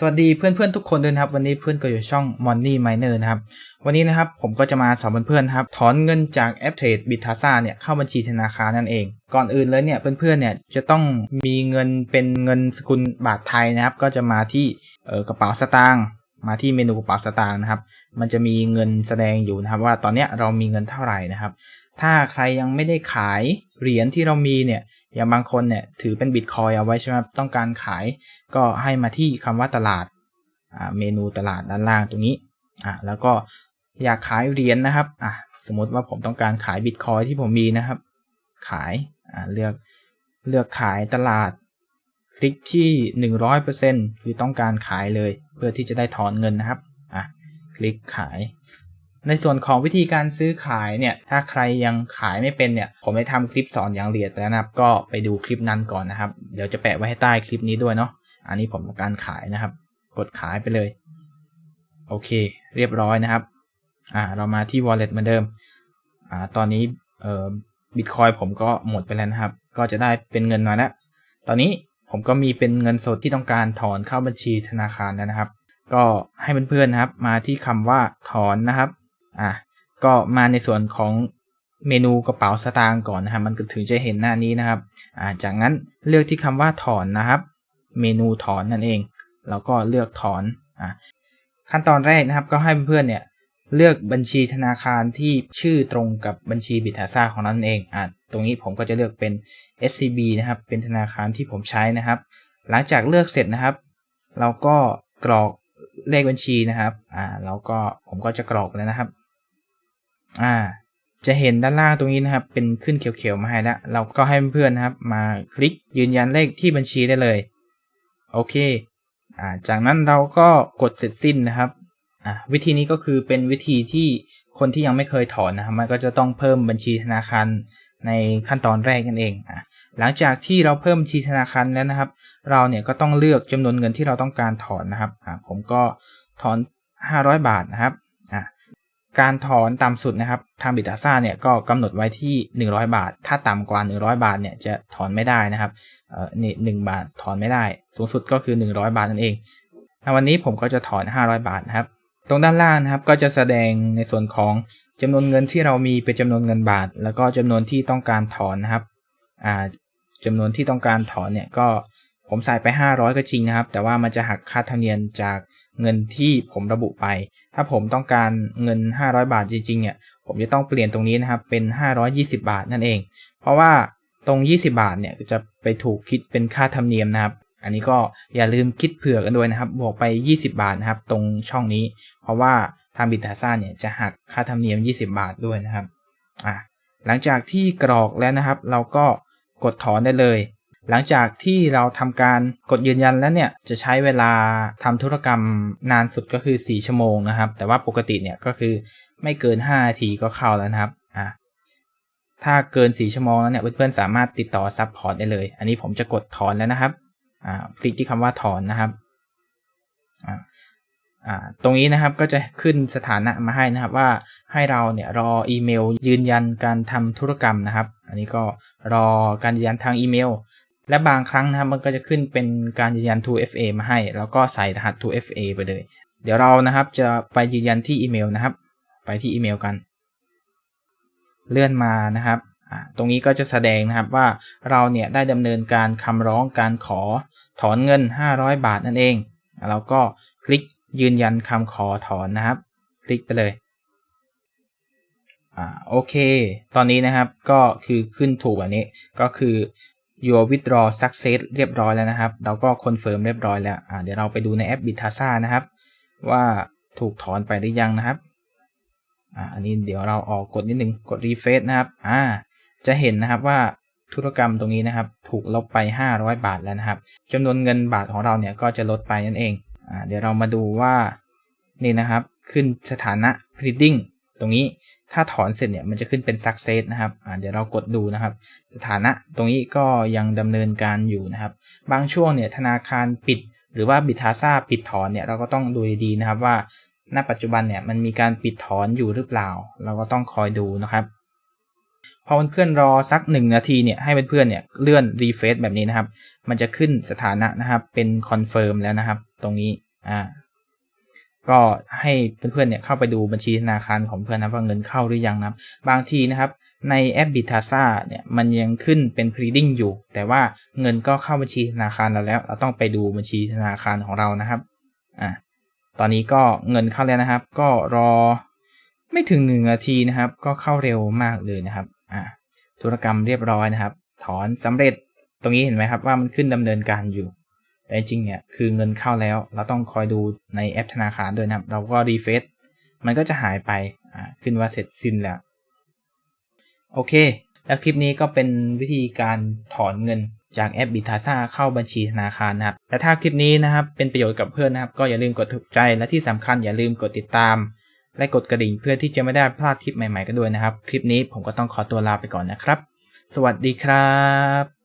สวัสดีเพื่อนๆทุกคนด้วยนะครับ วันนี้เพื่อนก็อยู่ช่อง Money Miner นะครับ วันนี้นะครับผมก็จะมาสอนเพื่อนๆครับถอนเงินจากแอปเทรดบิทาซ่าเนี่ยเข้าบัญชีธนาคารนั่นเอง ก่อนอื่นเลยเนี่ยเพื่อนๆเนี่ยจะต้องมีเงินเป็นเงินสกุลบาทไทยนะครับ ก็จะมาที่กระเป๋าสตางค์ มาที่เมนูกระเป๋าสตางค์นะครับ มันจะมีเงินแสดงอยู่นะครับ ว่าตอนนี้เรามีเงินเท่าไหร่นะครับ ถ้าใครยังไม่ได้ขายเหรียญที่เรามีเนี่ย อย่างบางคนเนี่ยถือเป็นบิตคอยเอาไว้ใช่ไหมต้องการขาย ก็ให้มาที่คำว่าตลาดอ่าเมนูตลาดด้านล่างตรงนี้อ่าแล้วก็อยากขายเหรียญนะครับอะสมมติว่าผมต้องการขายบิตคอยที่ผมมีนะครับ ขายอ่าเลือกเลือกขายตลาด คลิกที่หนึ่งร้อยเปอร์เซ็นคือต้องการขายเลย เพื่อที่จะได้ถอนเงินนะครับอะคลิกขาย ในส่วนของวิธีการซื้อขายเนี่ย ถ้าใครยังขายไม่เป็นเนี่ย ผมได้ทำคลิปสอนอย่างละเอียดแล้วนะครับ ก็ไปดูคลิปนั้นก่อนนะครับ เดี๋ยวจะแปะไว้ให้ใต้คลิปนี้ด้วยเนาะ อันนี้ผมต้องการขายนะครับ กดขายไปเลย โอเค เรียบร้อยนะครับ อ่า เรามาที่ wallet เหมือนเดิม อ่า ตอนนี้ เอ่อบิตคอยผมก็หมดไปแล้วนะครับ ก็จะได้เป็นเงินมาแล้วตอนนี้ ผมก็มีเป็นเงินสดที่ต้องการถอนเข้าบัญชีธนาคารนะครับ ก็ให้เพื่อนๆนะครับ มาที่คำว่าถอนนะครับอะก็มาในส่วนของเมนูกระเป๋าสตางค์ก่อนนะครับมันก็ถึงจะเห็นหน้านี้นะครับอ่าจากนั้นเลือกที่คำว่าถอนนะครับ เมนูถอนนั่นเอง แล้วก็เลือกถอนอะขั้นตอนแรกนะครับ ก็ให้เพื่อนๆเนี่ย เลือกบัญชีธนาคารที่ชื่อตรงกับบัญชีบิทาซ่าของนั่นเองอะตรงนี้ผมก็จะเลือกเป็น SCB นะครับ เป็นธนาคารที่ผมใช้นะครับ หลังจากเลือกเสร็จนะครับ เราก็กรอกเลขบัญชีนะครับ อ่าแล้วก็ผมก็จะกรอกแล้วนะครับ อ่า จะเห็นด้านล่างตรงนี้นะครับ เป็นขึ้นเขียวๆมาให้แล้ว เราก็ให้เพื่อนๆนะครับ มาคลิกยืนยันเลขที่บัญชีได้เลย โอเค อ่า จากนั้นเราก็กดเสร็จสิ้นนะครับ อ่าวิธีนี้ก็คือเป็นวิธีที่คนที่ยังไม่เคยถอนนะครับมันก็จะต้องเพิ่มบัญชีธนาคารในขั้นตอนแรกนั่นเองอ่าหลังจากที่เราเพิ่มบัญชีธนาคารแล้วนะครับ เราเนี่ยก็ต้องเลือกจำนวนเงินที่เราต้องการถอนนะครับอ่าผมก็ถอน 500 บาทนะครับอ่าการถอนต่ำสุดนะครับทางบิตาซ่าเนี่ยก็กำหนดไว้ที่ 100 บาท ถ้าต่ำกว่า 100 บาทเนี่ยจะถอนไม่ได้นะครับเอ่อนี่หนึ่งบาทถอนไม่ได้ สูงสุดก็คือ 100 บาทนั่นเองวันนี้ผมก็จะถอน 500 บาทนะครับ ตรงด้านล่างนะครับก็จะแสดงในส่วนของจำนวนเงินที่เรามีเป็นจำนวนเงินบาท แล้วก็จำนวนที่ต้องการถอนนะครับอ่าจำนวนที่ต้องการถอนเนี่ยก็ผมใส่ไป 500 ก็จริงนะครับ แต่ว่ามันจะหักค่าธรรมเนียมจากเงินที่ผมระบุไป ถ้าผมต้องการเงิน 500 บาทจริงๆเนี่ยผมจะต้องเปลี่ยนตรงนี้นะครับเป็น 520 บาทนั่นเอง เพราะว่าตรง 20 บาทเนี่ยจะไปถูกคิดเป็นค่าธรรมเนียมนะครับ อันนี้ก็อย่าลืมคิดเผื่อกันด้วยนะครับ บวกไป 20 บาทนะครับ ตรงช่องนี้ เพราะว่าทางบิตาซ่าเนี่ยจะหักค่าธรรมเนียม 20 บาทด้วยนะครับอะหลังจากที่กรอกแล้วนะครับ เราก็กดถอนได้เลย หลังจากที่เราทำการกดยืนยันแล้วเนี่ยจะใช้เวลาทำธุรกรรมนานสุดก็คือ 4 ชั่วโมงนะครับ แต่ว่าปกติเนี่ยก็คือไม่เกิน 5 นาทีก็เข้าแล้วนะครับอะถ้าเกิน 4 ชั่วโมงแล้วเนี่ยเพื่อนๆสามารถติดต่อซับพอร์ตได้เลย อันนี้ผมจะกดถอนแล้วนะครับ คลิกที่คำว่าถอนนะครับตรงนี้นะครับก็จะขึ้นสถานะมาให้นะครับว่าให้เราเนี่ยรออีเมล ยืนยันการทำธุรกรรมนะครับ อันนี้ก็รอการยืนยันทางอีเมล และบางครั้งนะครับมันก็จะขึ้นเป็นการยืนยัน 2FA มาให้ แล้วก็ใส่รหัส 2FA ไปเลย เดี๋ยวเรานะครับจะไปยืนยันที่อีเมลนะครับ ไปที่อีเมลกัน เลื่อนมานะครับ ตรงนี้ก็จะแสดงนะครับว่าเราเนี่ยได้ดำเนินการคำร้องการขอถอนเงิน 500 บาทนั่นเองเราก็คลิกยืนยันคำขอถอนนะครับ คลิกไปเลยอ่าโอเค ตอนนี้นะครับก็คือขึ้นถูกแบบนี้ก็คือ your withdraw success เรียบร้อยแล้วนะครับ เราก็คอนเฟิร์มเรียบร้อยแล้วอ่าเดี๋ยวเราไปดูในแอป Bitasa นะครับ ว่าถูกถอนไปหรือยังนะครับอ่าอันนี้เดี๋ยวเราออกกดนิดนึงกด refresh นะครับอ่า จะเห็นนะครับว่าธุรกรรมตรงนี้นะครับ ถูกลบไป 500 บาทแล้วนะครับจำนวนเงินบาทของเราเนี่ยก็จะลดไปนั่นเองอเดี๋ยวเรามาดูว่านี่นะครับ ขึ้นสถานะ pending ตรงนี้ถ้าถอนเสร็จเนี่ยมันจะขึ้นเป็น success นะครับเดี๋ยวเรากดดูนะครับ สถานะตรงนี้ก็ยังดำเนินการอยู่นะครับ บางช่วงเนี่ยธนาคารปิด หรือว่าบิทาซาปิดถอนเนี่ยเราก็ต้องดูดีๆนะครับว่าณปัจจุบันเนี่ยมันมีการปิดถอนอยู่หรือเปล่า เราก็ต้องคอยดูนะครับ พอเพื่อนรอสักหนึ่งนาทีเนี่ยให้เพื่อนเนี่ยเลื่อนรีเฟซแบบนี้นะครับ มันจะขึ้นสถานะนะครับ เป็นคอนเฟิร์มแล้วนะครับ ตรงนี้อ่าก็ให้เพื่อนๆเนี่ยเข้าไปดูบัญชีธนาคารของเพื่อนนะว่าเงินเข้าหรือยังนะครับ บางทีนะครับในแอป b i t a s a เนี่ยมันยังขึ้นเป็น reading อยู่ แต่ว่าเงินก็เข้าบัญชีธนาคารเราแล้ว เราต้องไปดูบัญชีธนาคารของเรานะครับอ่าตอนนี้ก็เงินเข้าแล้วนะครับ ก็รอไม่ถึงหนึ่งนาทีนะครับ ก็เข้าเร็วมากเลยนะครับ อ่าธุรกรรมเรียบร้อยนะครับ ถอนสำเร็จตรงนี้เห็นไหมครับว่ามันขึ้นดำเนินการอยู่ แต่จริงเนี่ยคือเงินเข้าแล้ว เราต้องคอยดูในแอปธนาคารด้วยนะครับ เราก็รีเฟซมันก็จะหายไปอ่าขึ้นว่าเสร็จสิ้นแล้วโอเค แล้วคลิปนี้ก็เป็นวิธีการถอนเงินจากแอปบิทาซ่าเข้าบัญชีธนาคารนะครับ แต่ถ้าคลิปนี้นะครับเป็นประโยชน์กับเพื่อนนะครับ ก็อย่าลืมกดถูกใจและที่สำคัญอย่าลืมกดติดตาม และกดกระดิ่งเพื่อที่จะไม่ได้พลาดคลิปใหม่ๆกันด้วยนะครับ คลิปนี้ผมก็ต้องขอตัวลาไปก่อนนะครับ สวัสดีครับ